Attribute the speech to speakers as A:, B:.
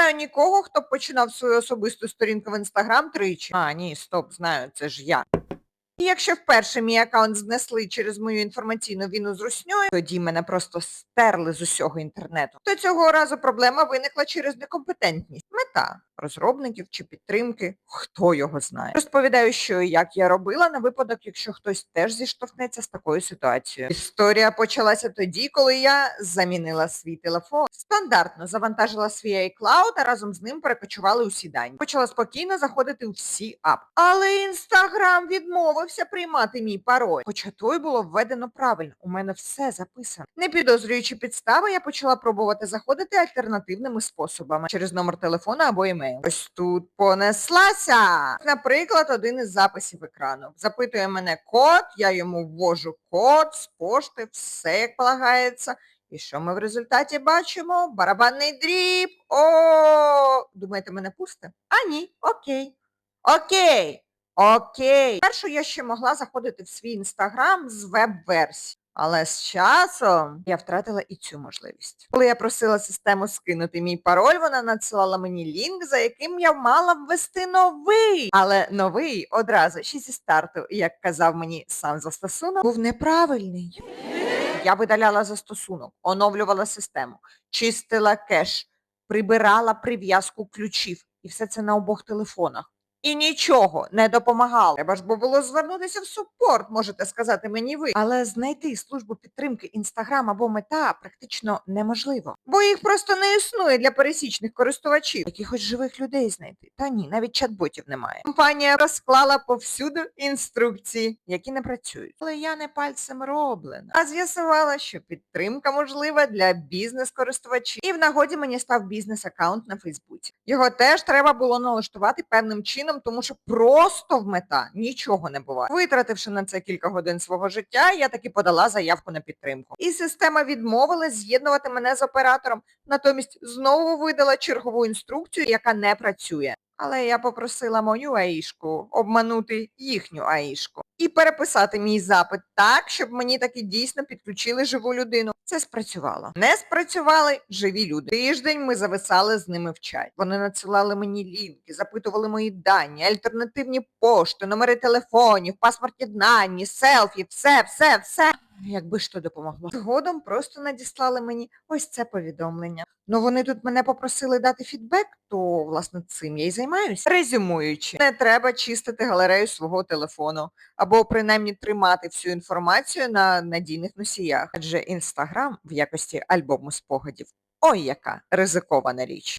A: знаю нікого, хто починав свою особисту сторінку в інстаграм тричі. А, ні, стоп, знаю, це ж я. І якщо вперше мій аккаунт знесли через мою інформаційну війну з русньою, тоді мене просто стерли з усього інтернету. То цього разу проблема виникла через некомпетентність. Мета розробників чи підтримки, хто його знає. Розповідаю, що як я робила на випадок, якщо хтось теж зіштовхнеться з такою ситуацією. Історія почалася тоді, коли я замінила свій телефон. Стандартно завантажила свій iCloud, а разом з ним перекочували усі дані. Почала спокійно заходити у всі апи. Але інстаграм відмовився приймати мій пароль. Хоча той було введено правильно. У мене все записано. Не підозрюючи підстави, я почала пробувати заходити альтернативними способами через номер телефона або емейл. Ось тут понеслася. Наприклад, один із записів екрану. Запитує мене код, я йому ввожу код з пошти, все як полагається. І що ми в результаті бачимо? Барабанний дріб. О, думаєте, мене пусте? А ні, окей. Окей. Окей. Першу я ще могла заходити в свій інстаграм з веб-версії. Але з часом я втратила і цю можливість. Коли я просила систему скинути мій пароль, вона надсилала мені лінк, за яким я мала ввести новий. Але новий одразу ще зі старту, як казав мені сам застосунок, був неправильний. Я видаляла застосунок, оновлювала систему, чистила кеш, прибирала прив'язку ключів. І все це на обох телефонах. І нічого не допомагало. Треба ж бо було звернутися в супорт, можете сказати мені ви. Але знайти службу підтримки Інстаграм або мета практично неможливо. Бо їх просто не існує для пересічних користувачів. Якихось живих людей знайти. Та ні, навіть чат-ботів немає. Компанія розклала повсюду інструкції, які не працюють. Але я не пальцем роблена. А з'ясувала, що підтримка можлива для бізнес-користувачів. І в нагоді мені став бізнес-аккаунт на Фейсбуці. Його теж треба було налаштувати певним чином, тому що просто в мета нічого не буває. Витративши на це кілька годин свого життя, я таки подала заявку на підтримку. І система відмовилась з'єднувати мене з оператором, натомість знову видала чергову інструкцію, яка не працює. Але я попросила мою аїшку обманути їхню аїшку і переписати мій запит так, щоб мені таки дійсно підключили живу людину. Це спрацювало. Не спрацювали живі люди. Тиждень ми зависали з ними в чаті. Вони надсилали мені лінки, запитували мої дані, альтернативні пошти, номери телефонів, паспортні дані, селфі, все, все, все. Якби ж то допомогло. Згодом просто надіслали мені ось це повідомлення. Ну вони тут мене попросили дати фідбек, то власне цим я й займаюся. Резюмуючи, не треба чистити галерею свого телефону або принаймні тримати всю інформацію на надійних носіях. Адже інстаграм в якості альбому спогадів. Ой, яка ризикована річ.